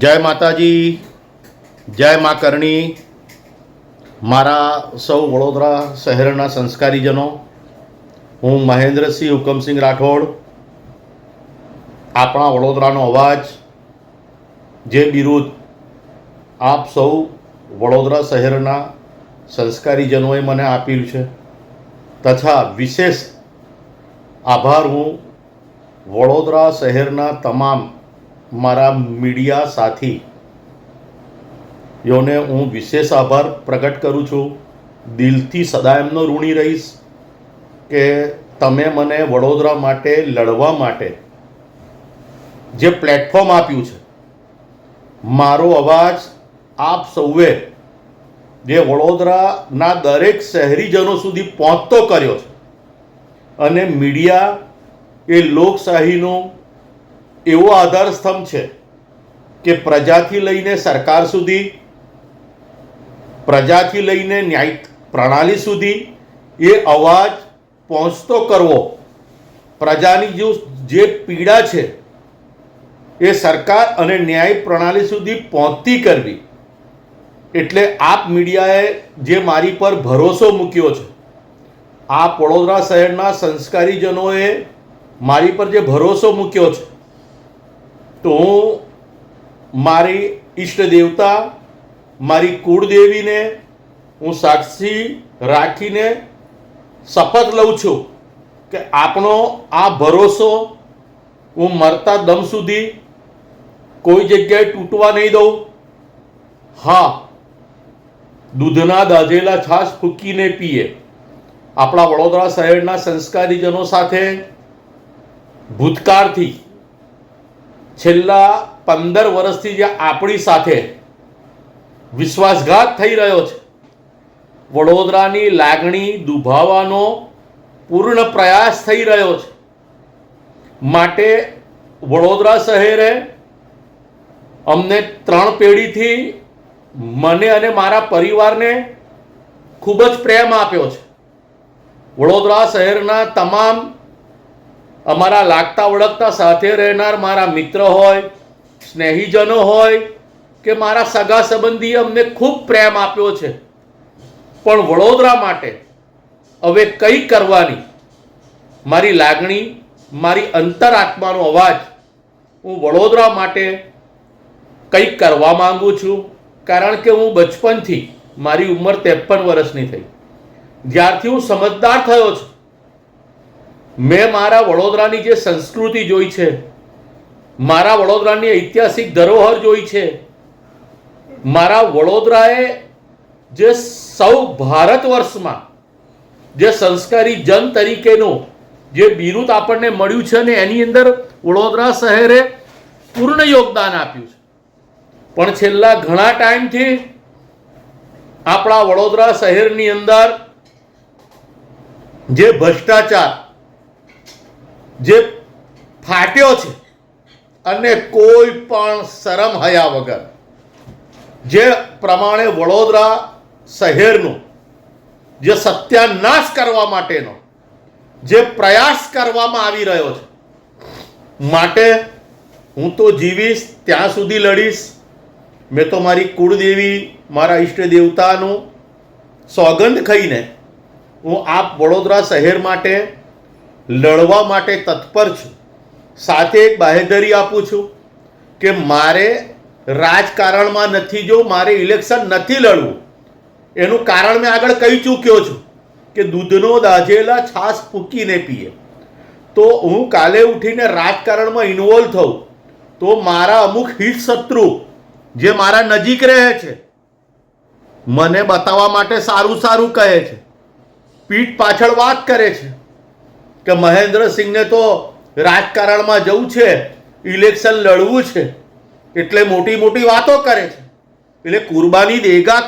જય માતાજી, જય મા કરણી. મારા સૌ વડોદરા શહેરના સંસ્કારીજનો, હું મહેન્દ્રસિંહ હુકમસિંહ રાઠોડ. આપણા વડોદરાનો અવાજ, જે બિરુદ આપ સૌ વડોદરા શહેરના સંસ્કારીજનોએ મને આપ્યું છે. તથા વિશેષ આભાર હું વડોદરા શહેરના તમામ મારા મીડિયા સાથી. યોને હું વિશેષ આભાર પ્રગટ કરું છું. દિલથી સદા એમનો ઋણી રહીશ કે તમે મને વડોદરા માટે લડવા માટે જે પ્લેટફોર્મ આપ્યું છે. મારો અવાજ આપ સૌએ જે વડોદરાના દરેક શહેરીજનો સુધી પહોંચતો કર્યો છે. અને મીડિયા એ લોકશાહીનો એવો આધાર સ્તંભ છે કે પ્રજાથી લઈને સરકાર સુધી, પ્રજાથી લઈને ન્યાય પ્રણાલી સુધી એ અવાજ પહોંચતો કરવો, પ્રજાની જો જે પીડા છે એ સરકાર અને ન્યાય પ્રણાલી સુધી પહોંચતી કરવી. એટલે આપ મીડિયાએ જે મારી પર ભરોસો મૂક્યો છે આ વડોદરા શહેરના સંસ્કારીજનોએ મારી પર જે ભરોસો મૂક્યો છે તો હું મારી ઈષ્ટ દેવતા, મારી કુળદેવીને હું સાક્ષી રાખીને શપથ લઉં છું કે આપણો આ ભરોસો હું મરતા દમ સુધી કોઈ જગ્યાએ તૂટવા નહીં દઉં. હા, દૂધના દાધેલા છાશ ફૂકીને પીએ. આપણા વડોદરા શહેરના સંસ્કારીજનો સાથે ભૂતકાળથી છેલ્લા પંદર વર્ષથી જે આપણી સાથે વિશ્વાસઘાત થઈ રહ્યો છે, વડોદરાની લાગણી દુભાવવાનો પૂર્ણ પ્રયાસ થઈ રહ્યો છે. માટે વડોદરા શહેરે અમને ત્રણ પેઢીથી મને અને મારા પરિવારને ખૂબ જ પ્રેમ આપ્યો છે. વડોદરા શહેરના તમામ અમારા લાગતા ઓળખતા સાથે રહેનાર મારા મિત્ર હોય, સ્નેહીજનો હોય, કે મારા સગા સંબંધીએ અમને ખૂબ પ્રેમ આપ્યો છે. પણ વડોદરા માટે હવે કંઈ કરવાની? મારી લાગણી, મારી અંતરાત્માનો અવાજ હું વડોદરા માટે કંઈક કરવા માગું છું, કારણ કે હું બચપનથી મારી ઉંમર ત્રેપન વર્ષની થઈ. જ્યારથી હું સમજદાર થયો છું. મેં મારા વડોદરાની જે સંસ્કૃતિ જોઈ છે, મારા વડોદરાની ઐતિહાસિક ધરોહર જોઈ છે, મારા વડોદરાએ જે સૌ ભારત વર્ષમાં જે સંસ્કારી જન તરીકેનું જે બિરુદ આપણને મળ્યું છે ને એની અંદર વડોદરા શહેરે પૂર્ણ યોગદાન આપ્યું છે. પણ છેલ્લા ઘણા ટાઈમથી આપણા વડોદરા શહેરની અંદર જે ભ્રષ્ટાચાર જે ફાટ્યો છે અને કોઈ પણ શરમ હયા વગર, જે પ્રમાણે વડોદરા શહેરનું, જે સત્યાનાશ કરવા માટેનો, જે પ્રયાસ કરવામાં આવી રહ્યો છે, માટે હું તો જીવીશ, ત્યાં સુધી લડીશ. મેં તો મારી કુળદેવી, મારા ઈષ્ટ દેવતાનું સોગંદ ખાઈને હું આપ વડોદરા શહેર માટે લડવા માટે તત્પર છું. સાથે એક બાહેધરી આપું છું કે મારે રાજકારણમાં નથી, જો મારે ઇલેક્શન નથી લડવું, એનું કારણ મેં આગળ કહી ચૂક્યો છું કે દૂધનો દાજેલા છાશ ફૂકીને પીએ. તો હું કાલે ઉઠીને રાજકારણમાં ઇન્વોલ્વ થઉં, તો મારા અમુક હિત શત્રુ જે મારા નજીક રહે છે, મને બતાવવા માટે સારું સારું કહે છે, પીઠ પાછળ વાત કરે છે. કે મહેન્દ્રસિંહને તો રાજકારણમાં જવું છે, ઇલેક્શન લડવું છે, એટલે મોટી મોટી વાતો કરે છે. એટલે કુરબાની દેગા